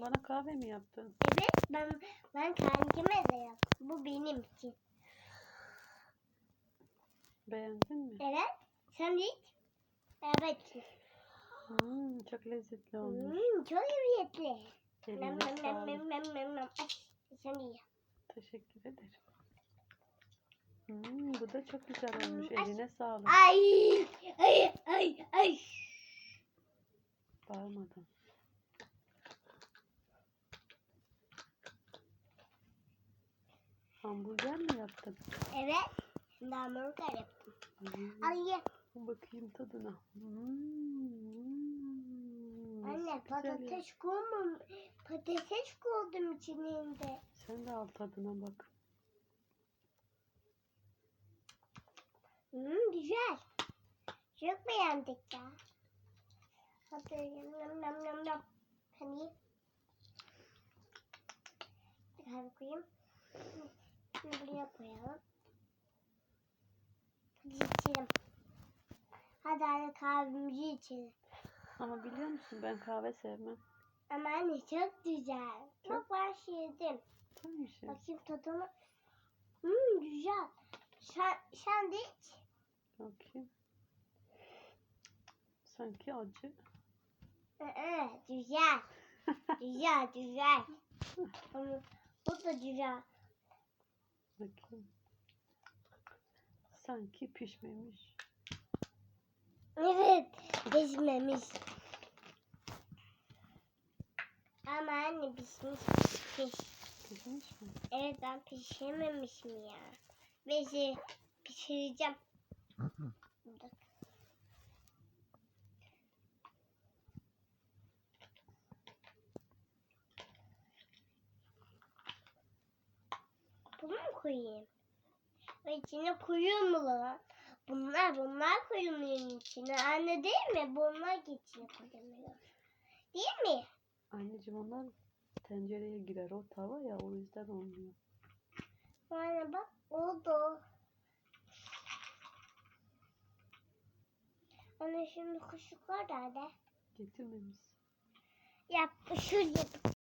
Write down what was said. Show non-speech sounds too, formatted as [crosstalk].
Sen bana kahve mi yaptın? Evet ben ben kendime de yaptım. Bu benim için. Beğendin mi? Evet. Sen de iç. Evet. Hmm, çok lezzetli olmuş. Hmm, çok lezzetli. Eline sağlık. nem nem nem nem. Ay, sen de ye. Teşekkür ederim. Hmm, bu da çok güzel olmuş. Hmm, ay. Eline sağlık. Ay ay ay ay. Bağırmadan. Hamburger mi yaptın? Evet. Şimdi hamburger yaptım. Hmm, Al ye. bakayım tadına. Hmm, Anne patates koymam. Patates koydum içinde. Sen de al tadına bak. Hmm, güzel. Çok beğendik ya. Hadi yum yum yum yum. Hani. Bir koyayım. Şunu buraya koyalım. İçelim. Hadi anne kahvemizi içelim. Ama biliyor musun ben kahve sevmem. Ama anne çok güzel. Çok ben yedim. Tamam şey. Bakayım tadına. Hmm güzel. Sen, sen de iç. Bakayım. Sanki acı. Ee, [laughs] güzel. güzel, güzel. Ama bu da güzel. Bakayım. Sanki pişmemiş. Evet, pişmemiş. Ama anne pişmiş. Piş. Pişmiş mi? Evet ben pişirememişim ya. Bezi pişireceğim. Bunu mu koyayım? Ve içine koyuyor mu lan? Bunlar bunlar koyulmuyor içine. Anne değil mi? Bunlar içine koyulmuyor. Değil mi? Anneciğim onlar tencereye girer. O tava ya o yüzden olmuyor. Anne bak oldu. Anne şimdi kuşluklar nerede? Getirmemiş. Yap, şuraya